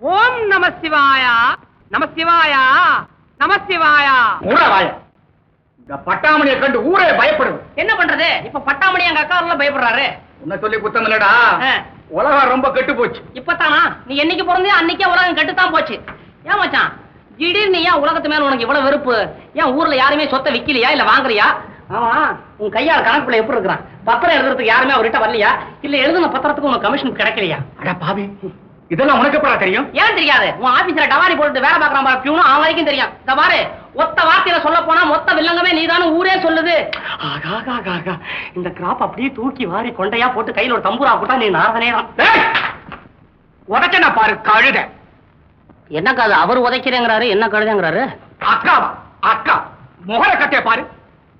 ஓம் நம சிவாயா நம சிவாயா நம சிவாயா. மூடவாய இந்த பட்டாமணியை கண்டு ஊரே பயப்படுது. என்ன பண்றது? இப்ப பட்டாமணி எங்க அக்கா எல்லாம் பயப்படுறாரு. உன்னை சொல்லி குத்தம் இல்லடா. உலகம் ரொம்ப கெட்டு போச்சு. இப்பதானா? நீ என்னைக்கு பிறந்தே அன்னைக்கே உலகம் கெட்டுத்தான் போச்சு. ஏன் மச்சான்? திடீர்னு ஏன் உலகத்து மேல உனக்கு இவ்வளவு வெறுப்பு? ஏன் ஊர்ல யாருமே சொத்தை விக்கலையா இல்ல வாங்குறியா ஆமா உன் கையால கணக்குல எப்படி இருக்கிறான்? பத்திரம் எழுதுறதுக்கு யாருமே அவர்கிட்ட வரலையா? இல்ல எழுதுன பத்திரத்துக்கு உனக்கு கமிஷன் கிடைக்கலையா? அட பாவி. இதெல்லாம் உனக்கு எப்படா தெரியும்? ஏன் தெரியாது? உன் ஆபீஸ்ல டவாரி போட்டு வேலை பாக்குறான் பாரு பியூனும் அவன் வரைக்கும் தெரியும். இந்த பாரு ஒத்த வார்த்தையில சொல்ல போனா மொத்த வில்லங்கமே நீதானு ஊரே சொல்லுது. இந்த கிராப் அப்படியே தூக்கி வாரி கொண்டையா போட்டு கையில ஒரு தம்பூரா போட்டா நீ நாரதனே! உதைச்சனா பாரு கழுத. என்னக்கா அது? அவர் உதைக்கிறேங்கிறாரு என்ன கழுதுங்கிறாரு? அக்காவா அக்கா முகர கட்டிய பாரு.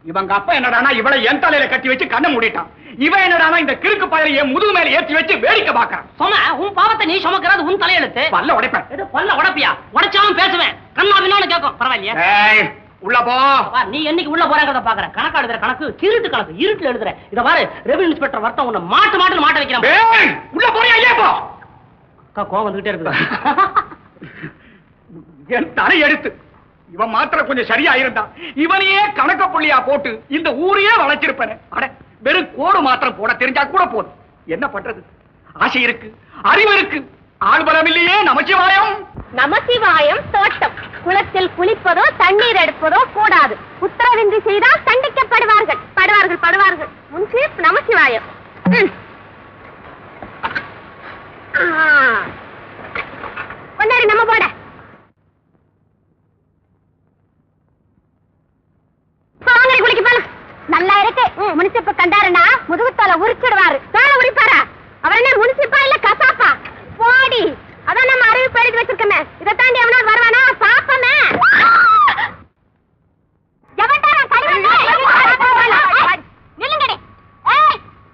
இவங்க அப்பா என்னடானா இவளை என் தலையில கட்டி வச்சு கண்ணை மூடிட்டான். இவன் என்னடானா இந்த கிறுக்கு பயிரை என் முதுகு மேல ஏத்தி வச்சு வேடிக்கை பாக்குறான் சொம உன் பாவத்தை நீ சுமக்கிறது உன் தலையெழுத்து. பல்ல உடைப்பேன். எது பல்ல உடப்பியா? உடைச்சாலும் பேசுவேன். கண்ணா பின்னான்னு கேட்கும். பரவாயில்லையா. உள்ள போ. நீ என்னைக்கு உள்ள போறேங்கிறத பாக்குற. கணக்கு எழுதுற கணக்கு திருட்டு கணக்கு இருட்டுல எழுதுற. இத பாரு ரெவன்யூ இன்ஸ்பெக்டர் வர்த்தம் உன்னை மாட்டு மாட்டு மாட்ட வைக்கிறான். உள்ள போறியா ஏன் போ? அக்கா கோவம் வந்துகிட்டே இருக்குது. என் தலை எடுத்து. இவன் மாத்திரம் கொஞ்சம் சரியா இருந்தா இவனையே கணக்க புள்ளியா போட்டு இந்த ஊரையே வளைச்சிருப்பேன். அட. வெறும் கோடு மாத்திரம் போட தெரிஞ்சா கூட போதும். என்ன பண்றது? ஆசை இருக்கு அறிவு இருக்கு. ஆழ்பலம் இல்லையே நமச்சிவாயம் நமசிவாயம் தோட்டம். குளத்தில் குளிப்பதோ தண்ணீர் எடுப்பதோ கூடாது. உத்தரவின்றி செய்தால் தண்டிக்கப்படுவார்கள். படுவார்கள் படுவார்கள். முன்சீப் நமசிவாயம். கொண்டாடி நம்ம போட. வாங்கடி நல்லா இருக்கு முனிசிப்ப கண்டாருன்னா முதுகுத்தால உரிச்சிடுவாரு. தோலை உரிப்பாரா? அவர் என்ன முனிசிப்பா இல்ல கசாப்பா? போடி. அதான் நம்ம அறிவிப்பு இதை தாண்டி வருவானா? பாப்பமே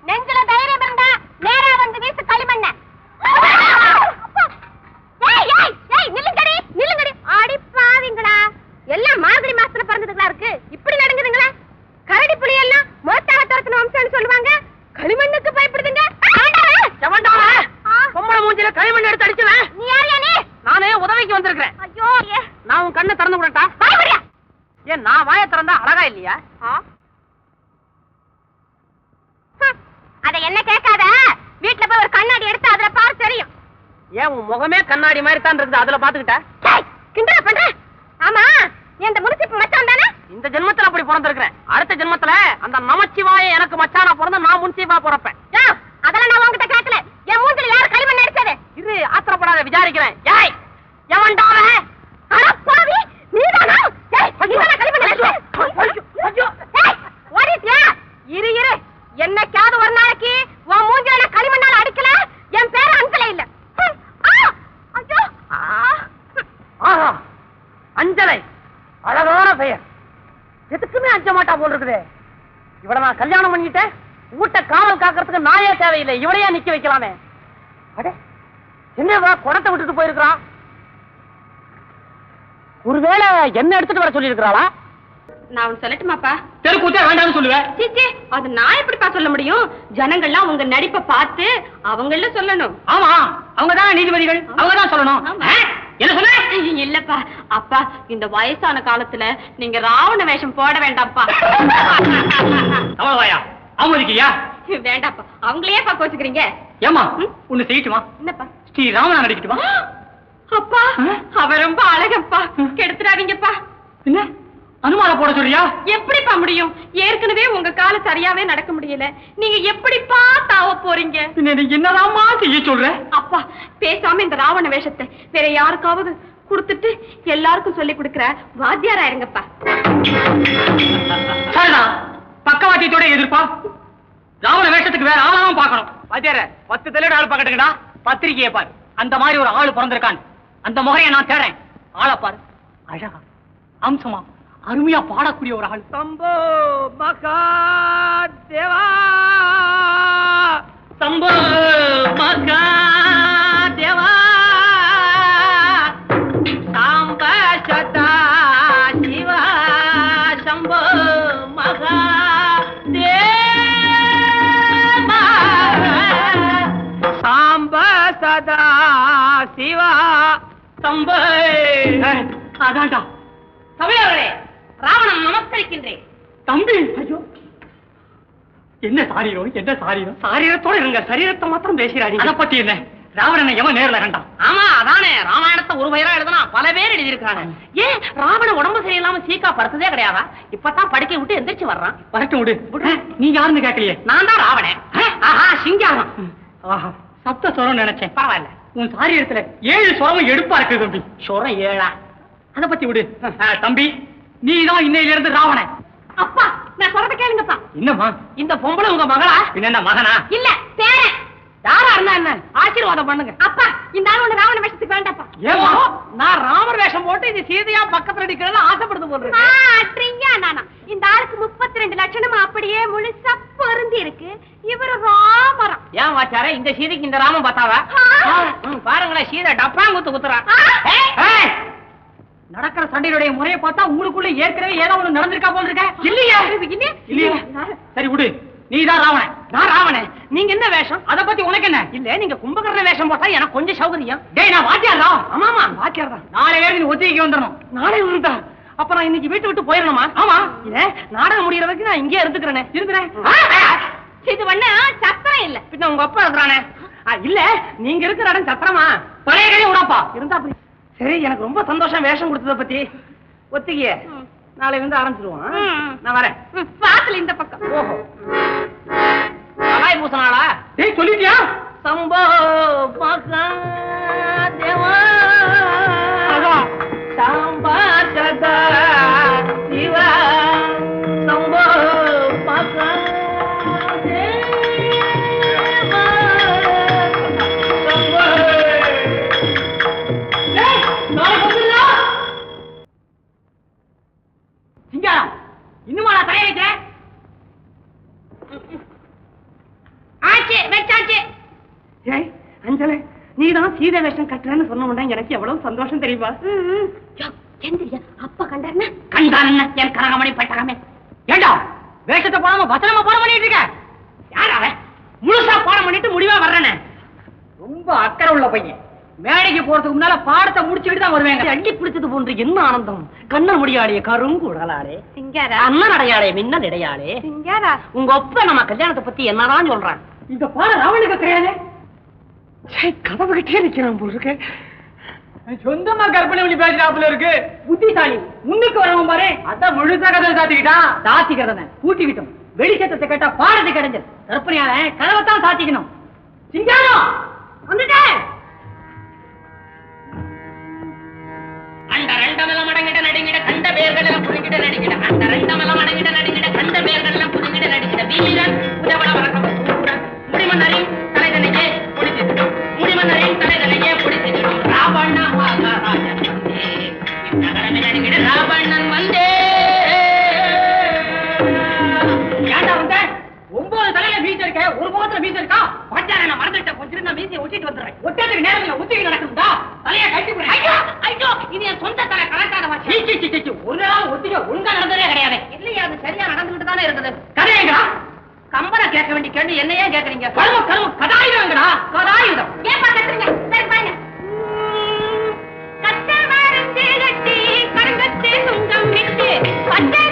நெஞ்சில தைரியம் இருந்தா நேரா வந்து வீசு களிமண்ண. ஏய், ஏய், ஏய், நில்லுங்கடி, நில்லுங்கடி. அடி பாவிங்களா. எல்லாம் மார்கழி மாசத்துல பிறந்ததுங்களா இருக்கு இப்படி நடங்குதுங்களா கரடி புலி எல்லாம் மோட்டார துரத்தின வம்சம்னு சொல்லுவாங்க களிமண்ணுக்கு பயப்படுதுங்க ஆண்டவரே! செவண்டாவா ஆ. பொம்பளை மூஞ்சில களிமண் எடுத்து அடிச்சுவேன் நீ யாரியா நீ நானே உதவிக்கு வந்திருக்கிறேன் ஐயோ ஏ. நான் உன் கண்ணை திறந்து விடட்டா பயப்படுறியா? ஏன் நான் வாயை திறந்தா அழகா இல்லையா? அத என்ன கேட்காத? வீட்ல போய் ஒரு கண்ணாடி எடுத்து அதுல பாரு தெரியும். ஏன் உன் முகமே கண்ணாடி மாதிரி தான் இருக்குது அதுல பாத்துக்கிட்ட? கிண்டலா பண்ற? ஆமா நீ அந்த முனிசிப்பு மச்சான் தானே? இந்த ஜென்மத்துல அப்படி பிறந்திருக்கிறேன். அடுத்த ஜென்மத்துல அந்த நமச்சிவாய எனக்கு மச்சானா பிறந்த நான் முன்சீபா பிறப்பேன். அதெல்லாம் நான் உன்கிட்ட கேட்கல. என் மூஞ்சில யார் களிமண் அடிச்சது? இது ஆத்திரப்படாத விசாரிக்கிறேன். ஏய் எவன்டாவ அட பாவி நீதானா? ஏய் களிமண் அடிச்சது ஐயோ, ஐயோ. ஏய் ஓடிட்டியா இரு இரு என்னைக்காவது ஒரு நாளைக்கு உன் மூஞ்சில நான் களிமண்ணால அடிக்கல? என் பேரு அஞ்சலை இல்ல. ஆஹா அஞ்சலை. அழகான பெயர். எதுக்குமே அஞ்ச மாட்டா போல் இருக்குது. இவள நான் கல்யாணம் பண்ணிட்டேன் வீட்டை காவல் காக்கிறதுக்கு நாயே தேவையில்லை. இவளையே நிக்க வைக்கலாமே. அடே என்னவா குடத்தை விட்டுட்டு போயிருக்கிறான்? ஒருவேளை என்ன எடுத்துட்டு வர சொல்லியிருக்கிறாளா? நான் ஒன்னு சொல்லட்டுமாப்பா? தெருக்கூத்தே வேண்டாம்னு சொல்லுவேன் சீச்சி அது நான் எப்படிப்பா சொல்ல முடியும்? ஜனங்கள்லாம் உங்க நடிப்பை பார்த்து அவங்கள சொல்லணும். ஆமா அவங்கதான் நீதிபதிகள் அவங்கதான் சொல்லணும்? என்ன சொன்ன? இல்லப்பா. அப்பா இந்த வயசான காலத்துல நீங்க ராவண வேஷம் போட வேண்டாம்ப்பா. அவளவாயா அவமதிக்கியா வேண்டாப்பா. அவங்களையே பா கோச்சுக்கிறீங்க ஏமா? ஒண்ணு செய்யட்டுமா? என்னப்பா? ஸ்ரீ ராமன் நடிக்கட்டுமா? அப்பா? அவ ரொம்ப அழகப்பா. ம். கெடுத்துறாதீங்கப்பா என்ன? அனுமார போட சொல்றியா? எப்படிப்பா முடியும்? ஏற்கனவே உங்க கால சரியாவே நடக்க முடியல. நீங்க எப்படிப்பா தாவ போறீங்க? என்னதாம்மா செய்ய சொல்ற? அப்பா பேசாம இந்த ராவண வேஷத்தை வேற யாருக்காவது கொடுத்துட்டு எல்லாருக்கும் சொல்லி கொடுக்கிற வாத்தியாரா இருங்கப்பா. சரிதான் பக்கவாத்தியத்தோட எதிர்ப்பா. ராவண வேஷத்துக்கு வேற ஆளாவும் பார்க்கணும். வாத்தியார பத்து தலையோட ஆள் பார்க்கட்டுங்கடா. பத்திரிக்கையை பாரு. அந்த மாதிரி ஒரு ஆள் பிறந்திருக்கான். அந்த முறையை நான் தேடுறேன். ஆளை பாரு. அழகா அம்சமா. அருமையா பாடக்கூடிய ஒரு ஆள். சம்போ மகா தேவா சம்போ மகா தேவா சாம்ப சதா சிவா. சம்போ மகா தேவா சாம்ப சதா சிவா. அதான்டா. தம்பி! ஐயோ. என்ன சாரீரம் என்ன சாரீரம் சாரீரத்தோட இருங்க. சரீரத்தை மாத்திரம் அத பேசுறாங்க பத்தி என்ன? ராவணனை எவன் நேர்ல கண்டான்? ஆமா அதானே. ராமாயணத்தை ஒரு பெயரா எழுதுனா பல பேர் எழுதியிருக்காங்க ஏன்? ராவண உடம்பு சரியில்லாம சீக்கா படுத்ததே கிடையாதா? இப்பதான் படுக்கை விட்டு எந்திரிச்சு வர்றான். வரட்டும் விடு. நீ யாருன்னு கேட்கலையே? நான் தான் ராவணன். ஆஹா சிங்காரம். ஆஹா சப்த சொரம் நினைச்சேன். பரவாயில்ல. உன் சாரீரத்துல ஏழு சுரமும் எடுப்பா இருக்கு தம்பி. சொல்றேன் ஏழா? அத பத்தி விடு. தம்பி நீதான் இன்னையில இருந்து ராவணன். அப்பா நான் சொல்றத கேளுங்கப்பா. என்னம்மா? இந்த பொம்பளை உங்க மகளா? என்ன மகனா? இல்ல பேரன் யாரா இருந்தா என்ன? ஆசீர்வாதம் பண்ணுங்க. அப்பா இந்த ஆள் ஒண்ணு ராவண வேஷத்துக்கு வேண்டாப்பா ஏம்மா? ஓ, நான் ராமர் வேஷம் போட்டு இது சீதையா பக்கத்துல அடிக்கிறத ஆசைப்படுது போடுறேன் மாற்றீங்க நானா. இந்த ஆளுக்கு முப்பத்தி ரெண்டு லட்சணம் அப்படியே முழுசா பொருந்தி இருக்கு. இவரு ராமரம் ஏன் வாச்சாரே இந்த சீதைக்கு இந்த ராமன் பார்த்தாவா பாருங்களேன் சீதை டப்பாங்குத்து குத்துறா. நடக்கிற சண்டையுடைய முறையை பார்த்தா உங்களுக்குள்ள ஏற்கனவே ஏதோ ஒண்ணு நடந்திருக்கா போல இருக்க. இல்லையா. இல்லையா. சரி விடு. நீதான் ராவணன். நான் ராவணன். நீங்க என்ன வேஷம்? அத பத்தி உனக்கு என்ன? இல்ல நீங்க கும்பகர்ண வேஷம் போட்டா எனக்கு கொஞ்சம் சௌகரியம். டேய் நான் வாத்தியாரா ஆமாமா வாத்தியார் தான் நாளையில இருந்து நீ ஒத்திகைக்கு வந்துடணும் நாளை இருந்தா அப்ப நான் இன்னைக்கு வீட்டு விட்டு போயிடணுமா ஆமா. இல்ல நாடகம் முடியற வரைக்கும் நான் இங்கே இருந்துக்கிறேனே. இருக்கிறேன் இது ஒண்ணு சத்திரம் இல்ல. பின்ன உங்க அப்பா இருக்கிறானே? இல்ல நீங்க இருக்கிற இடம் சத்திரமா? பழைய கதையை விடாப்பா. இருந்தா அப்படி சரி எனக்கு ரொம்ப சந்தோஷம் வேஷம் கொடுத்தத பத்தி. ஒத்திகைய ம். நாளை வந்து ஆரம்பிச்சிருவோம். நான் வரேன். வாசல் இந்த பக்கம். ஓஹோ. மலாய் பூசனாளா டேய் சொல்லிட்டியா? சம்போ மகாதேவா அதான். சாம்பா நீதான் சீதை வேஷம் கட்டுறேன்னு சொன்ன உடனே எனக்கு எவ்வளவு சந்தோஷம் தெரியுமா? எந்திரியா. அப்பா கண்டாருன்னா? கண்டான் என் கனகமணி பட்டகமே. ஏண்டா வேஷத்தை போடாம வசனமா போட பண்ணிட்டு இருக்க? யார் அவன்? முழுசா பாடம் பண்ணிட்டு முடிவா வர்றேனே ரொம்ப அக்கறை உள்ள பையன். மேடைக்கு போறதுக்கு முன்னால பாடத்தை முடிச்சுட்டு தான் வருவேங்க. அள்ளி பிடிச்சது போன்று என்ன ஆனந்தம்? கண்ணன் முடியாளே கருங்குழலாளே சிங்காரா? அண்ணன் அடையாளே மின்னல் இடையாளே. சிங்காரா? உங்க ஒப்ப நம்ம கல்யாணத்தை பத்தி என்னதான் சொல்றான்? இந்த பாடம் ராவணுக்கு கிடையாது கதவு கிட்டே நிக்கிறான் போல் இருக்கு சொந்தமா கற்பனை பண்ணி பேசுறாப்புல இருக்கு. புத்திசாலி முன்னுக்கு வரவன் பாரு. அதான் முழுசா கதை சாத்திக்கிட்டான். சாத்திக்கிறத கூட்டிக்கிட்டோம் வெளிச்சத்தத்தை கேட்டா பாடத்தை கிடைஞ்சது. கற்பனையால கதவைத்தான் சாத்திக்கணும். சிங்காரம் வந்துட்டேன் அந்த ரெண்டமெல்லாம் அடங்கிட நடுங்கிட கண்ட பேர்கள் எல்லாம் புதுங்கிட நடுங்கிட அந்த ரெண்டமெல்லாம் அடங்கிட நடுங்கிட கண்ட பேர்கள் எல்லாம் புதுங்கிட நடுங்கிட. வீரன் உதவட வரக்கம் மறந்துட்டேன் கொஞ்சம் நான் மீசியை ஒட்டிட்டு வந்துடுறேன். ஒட்டத்துக்கு நேரம் இல்ல ஒத்திகை நடக்குதா தலையை கட்டி. ஐயோ ஐயோ இது என் சொந்த தலை சீ, வாசி. ஒரு நாள் ஒத்திகை ஒழுங்கா நடந்ததே கிடையாது. இல்லையா அது சரியா நடந்துகிட்டு தானே இருக்குது கதையங்களா கம்பனை கேட்க வேண்டிய கேள்வி என்ன ஏன் கேக்குறீங்க கரும கரும கதாயுதங்களா கதாயுதம். ஏப்பா கட்டுறீங்க சரி பாருங்க. கட்டை மருந்து கட்டி கருங்கத்தை சுங்கம் விட்டு பச்சை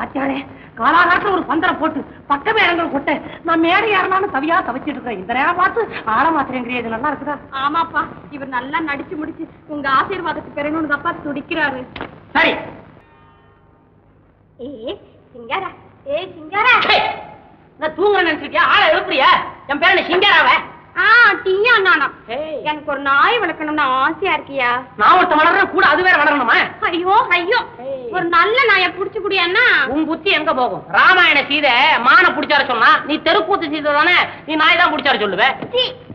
வாத்தியாரே காலாகாட்டுல ஒரு பந்தரை போட்டு பக்க பேரங்கள் கொட்ட. நான் மேடை யாருனாலும் தவியா தவிச்சிட்டு இருக்கிறேன் இந்த நேரம் பார்த்து ஆழ மாத்திரங்கிறிய இது நல்லா இருக்குதா? ஆமாப்பா இவர் நல்லா நடிச்சு முடிச்சு உங்க ஆசீர்வாதத்துக்கு பெறணும்னு தப்பா துடிக்கிறாரு. சரி. ஏ சிங்காரா ஏ சிங்காரா. நான் தூங்குறேன்னு நினைச்சிருக்கியா? ஆளை எழுப்புறியா? என் பேர் என்ன சிங்கராவ? டீயா நானா. எனக்கு ஒரு நாய் வளர்க்கணும்னு ஆசையா இருக்கியா? நான் ஒருத்த வளர்றேன் கூட அது வேற வளரணுமா? ஐயோ ஐயோ. ஒரு நல்ல நாயை புடிச்சு குடியான்னா? உன் புத்தி எங்க போகும்? ராமாயண சீதை மான புடிச்சார சொன்னா நீ தெருக்கூத்து சீதை தானே நீ நாய் தான் புடிச்சார சொல்லுவ?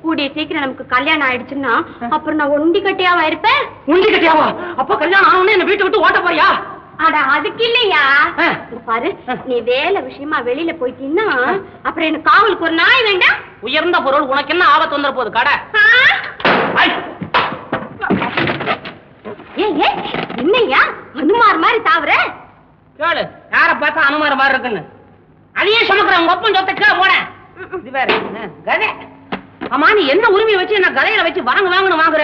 கூடிய சீக்கிரம் நமக்கு கல்யாணம் ஆயிடுச்சுன்னா அப்புறம் நான் ஒண்டி கட்டியாவா இருப்பேன்? கட்டியாவா அப்ப கல்யாணம் ஆனவனே என்ன வீட்டை விட்டு ஓட்ட போறியா? அட அதுக்கு இல்லையா? பாரு. நீ வேலை விஷயமா வெளியில போயிட்டீன்னா அப்புறம் எனக்கு காவலுக்கு ஒரு நாய் வேண்டாம். உயர்ந்த பொருள் உனக்கு என்ன ஆபத்து வந்துட போகுது? கடை. என்னய்யா? அனுமார் மாதிரி தாவற? கேளு யார பார்த்தா அனுமார மாதிரி இருக்குன்னு? அதையே சுமக்குற உங்க சொத்த கீழே போட. இது வேற என்ன? கதை. ஆமா நீ என்ன உரிமையை வச்சு என்ன கதையில வச்சு வாங்க வாங்கன்னு வாங்குற?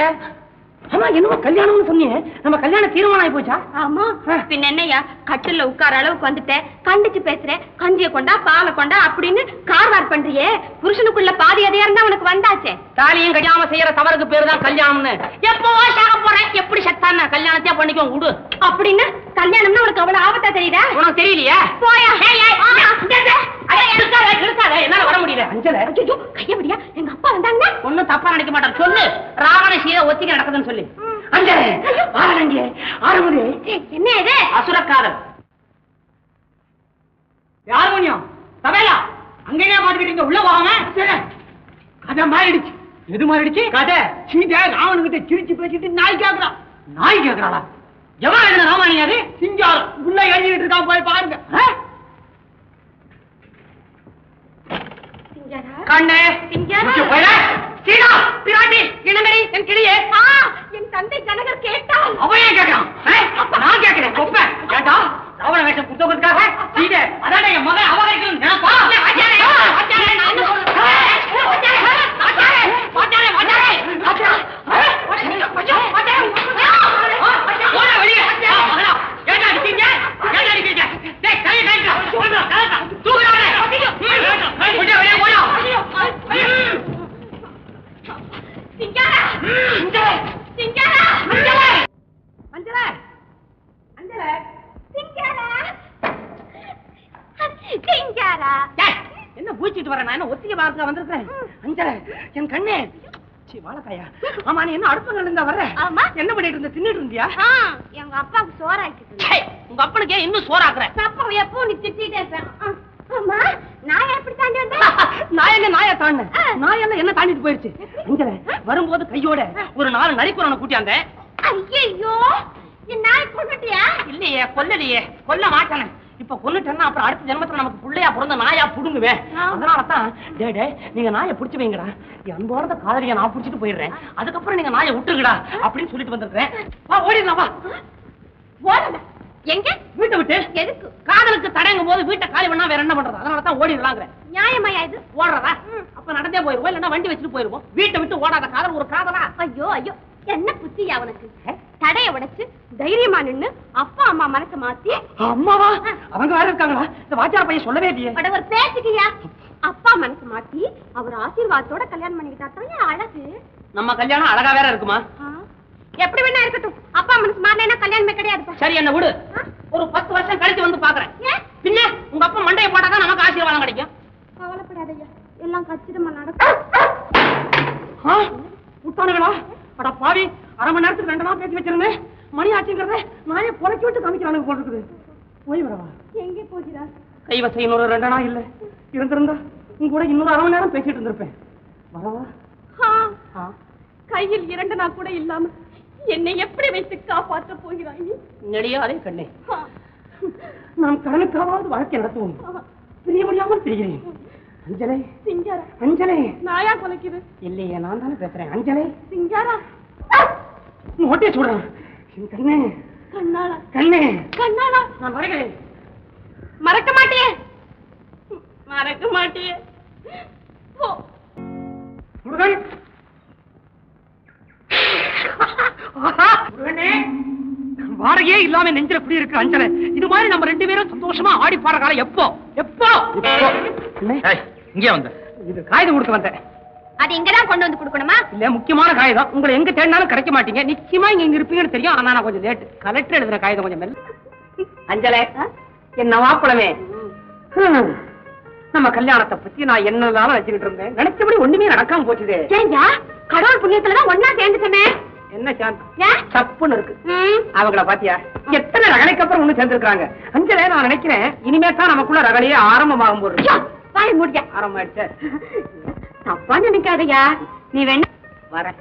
ஆமா என்னமோ கல்யாணம்னு சொன்னீங்க. நம்ம கல்யாணம் தீர்மானம் ஆகி போச்சா? ஆமா. பின்ன என்னய்யா? கட்டில்ல உட்கார அளவுக்கு வந்துட்டேன் கண்டிச்சு பேசுறேன் கஞ்சிய கொண்டா பாலை கொண்டா அப்படின்னு கார்வார் பண்றியே. புருஷனுக்குள்ள பாதி எதையா இருந்தா உனக்கு வந்தாச்சே? தாலியும் கல்யாணம் செய்யற தவறுக்கு பேரு தான் கல்யாணம்னு எப்பவோ சாக போறேன். எப்படி செத்தான கல்யாணத்தையே பண்ணிக்கோ விடு அப்படின்னு கல்யாணம்னா உனக்கு அவ்வளவு ஆபத்தா தெரியுதா? உனக்கு தெரியலையா? போயா என்னால வர முடியல. அஞ்சல? ஐயோ கையபடியா எங்க அப்பா வந்தாங்க ஒண்ணும் தப்பா நினைக்க மாட்டார். சொல்லு. ராவண சீதை ஒத்திக்க நடக்குதுன்னு சொல்லி. அஞ்சல ஆரம்பி என்ன இது? அசுரக்காரன் யார் மணியம் சபையிலா? அங்கேயே மாட்டிக்கிட்டீங்க உள்ள கதை மாறிடுச்சு. எது மாறிடுச்சு? கதை. சீதை ராவணகிட்ட சிரிச்சு பேசிட்டு நாய் கேக்குறான் நாய் கேக்குறாளா? எவன் எழுதின ராமாயணம் அது? சிங்காரம். உள்ள எழுதிட்டு இருக்கான் போய் பாருங்க ஆ? சிங்காரா கண்ணே! பிராட்டி! இளங்கடி என் கிளியே! ஆ, என் தந்தை ஜனகர் கேட்டால். அவன் ஏன் கேக்குறான் ஆ? நான் கேக்குறேன் கொப்ப கேட்டா? ராவண வேஷம் குத்தவங்களுக்காக சீதை அதான என் மகன் அவகரிக்கணும் நினைப்பா? வாத்தியாரே, வாத்தியாரே, நான்? வாத்தியாரே, வாத்தியாரே, வாத்தியாரே, வாத்தியாரே, வாத்தியாரே, வாத்தியாரே, வாத்தியாரே, போடா வெளியே. ஆ, மகனா, ஏன்டா அடிச்சீங்க? ஏன்டா அடிச்சீங்க? டேய், கையை கைக்கு. சொல்றா, கலட்டா. தூக்குறானே. ம், கொஞ்சம் வெளியே போடா. ம். சிங்காரா அஞ்சலே, சிங்காரா அஞ்சலே, அஞ்சலே, அஞ்சலே. சிங்காரா சிங்காரா டேய், என்ன பூச்சிட்டு வர நான் என்ன பார்க்க வந்திருக்கிறேன். அஞ்சல என் கண்ணே. வாழக்காயா. ஆமா நீ என்ன அடுப்பு இருந்தா ஆமா. என்ன பண்ணிட்டு இருந்த? தின்னுட்டு இருந்தியா? எங்க அப்பாவுக்கு சோறாக்கிட்டு உங்க அப்பனுக்கே இன்னும் சோறாக்குற. அப்பா எப்போ நீ திட்டிட்டே இருப்பேன் ஆமா நான் எப்படி தாண்டி வந்தேன் நான் என்ன நாயா தாண்டினேன் ஆ. நான் என்ன என்ன தாண்டிட்டு போயிருச்சு அஞ்சல வரும்போது கையோட ஒரு நாலு நரிக்குறவனை கூட்டியாந்தேன் ஐயோ என் நாய் கொண்டுட்டியா? இல்லையே கொல்லலையே. கொல்ல மாட்டானே. இப்ப கொல்லுட்டேன்னா அப்புறம் அடுத்த ஜென்மத்துல நமக்கு புள்ளையா பிறந்த நாயா புடுங்குவேன். அதனால தான் டே டே நீங்க நாயை புடிச்சு வைங்கடா. என் அன்போட காதலிய நான் புடிச்சிட்டு போயிடுறேன். அதுக்கப்புறம் நீங்க நாயை விட்டுருங்கடா அப்படின்னு சொல்லிட்டு வந்திருக்கேன் வா ஓடிடலாம் வா. ஓடல. எங்க? வீட்டை விட்டு. எதுக்கு? காதலுக்கு தடங்கும் போது வீட்டை காலி பண்ணா வேற என்ன பண்றது? அதனால தான் ஓடிடலாங்கிறேன். நியாயமாயா இது? ஓடுறதா? அப்ப நடந்தே போயிருவோம் இல்லைன்னா வண்டி வச்சுட்டு போயிருவோம். வீட்டை விட்டு ஓடாத காதல் ஒரு காதலா? ஐயோ ஐயோ. என்ன புத்தியா அவனுக்கு தடைய உடைச்சு தைரியமா நின்னு அப்பா அம்மா மனசை மாத்தி. அம்மாவா? அவங்க வேற இருக்காங்களா? இந்த வாத்தியார பையன் சொல்லவே இல்லையே. அட ஒரு பேச்சுக்கியா? அப்பா மனசு மாத்தி அவர் ஆசீர்வாதத்தோட கல்யாணம் பண்ணிக்கிட்டா அழகு? நம்ம கல்யாணம் அழகா வேற இருக்குமா? எப்படி வேணா இருக்கட்டும். அப்பா மனசு மாறலைன்னா கல்யாணமே கிடையாது சரி என்ன விடு. ஒரு பத்து வருஷம் கழிச்சு வந்து பாக்குறேன். பின்ன உங்க அப்பா மண்டையை போட்டாதான் நமக்கு ஆசீர்வாதம் கிடைக்கும். கவலைப்படாதய்யா. எல்லாம் கச்சிதமா நடக்கும். ஆ, விட்டானுங்களா அட பாவி அரை மணி நேரத்துக்கு ரெண்டு நாள் பேசி வச்சிருந்தேன் மணி ஆச்சுங்கிறத நானே புறக்கி விட்டு காமிக்கிறானுங்க போல இருக்குது. போய் வரவா? எங்கே போகிறா? கைவசம் இன்னொரு ரெண்டு நாள் இல்ல. இருந்திருந்தா உங்க கூட இன்னொரு அரை மணி நேரம் பேசிட்டு இருந்திருப்பேன். வரவா? கையில் இரண்டு நாள் கூட இல்லாம என்னை எப்படி வைத்து காப்பாற்ற போகிறாய்? நெடியாதே கண்ணே. நாம் கடனுக்காவது வாழ்க்கை நடத்துவோம். பிரிய முடியாமல் பிரிகிறேன். அஞ்சலை. சிங்காரா. அஞ்சலை. நாயா குலைக்குது இல்லையே நான் தானே பேசுறேன். அஞ்சலை. சிங்காரா. ஓட்டே சொல்றேன் கண்ணே. கண்ணாளா கண்ணே. கண்ணாளா நான் வருகிறேன் மறக்க மாட்டியே. மறக்க மாட்டியே. போ. முருகன். முருகனே. வாடகையே இல்லாம நெஞ்சில குடி இருக்கு அஞ்சலை. இது மாதிரி நம்ம ரெண்டு பேரும் சந்தோஷமா ஆடி பாடுற காலம் எப்போ? எப்போ? இங்கே வந்த இது காகிதம் கொடுக்க வந்தேன். அது இங்கதான் கொண்டு வந்து கொடுக்கணுமா? இல்ல முக்கியமான காகிதம். உங்களை எங்க தேடினாலும் கிடைக்க மாட்டீங்க. நிச்சயமா இங்க இங்க இருப்பீங்கன்னு தெரியும். ஆனா நான் கொஞ்சம் லேட் கலெக்டர் எழுதுற காகிதம் கொஞ்சம் மெல்ல. அஞ்சலே என் நவாக்குளமே ஹம். நம்ம கல்யாணத்தை பத்தி நான் என்னதான் நினைச்சுக்கிட்டு இருந்தேன். நினைச்சபடி ஒண்ணுமே நடக்காம போச்சுதே. ஏஞ்சா கடவுள் புண்ணியத்துலதான் ஒன்னா சேர்ந்துட்டமே. என்ன சாந்தி? சப்புன்னு இருக்கு. அவங்கள பாத்தியா? எத்தனை ரகலைக்கு அப்புறம் ஒண்ணு சேர்ந்திருக்காங்க அஞ்சல நான் நினைக்கிறேன். இனிமே தான் நமக்குள்ள ரகலையே ஆரம்பமாகும் போது வாய் மூடிக்க. ஆரம்பமாயிடுச்சு தப்பா நினைக்காதயா. நீ வேணா. வரேன்.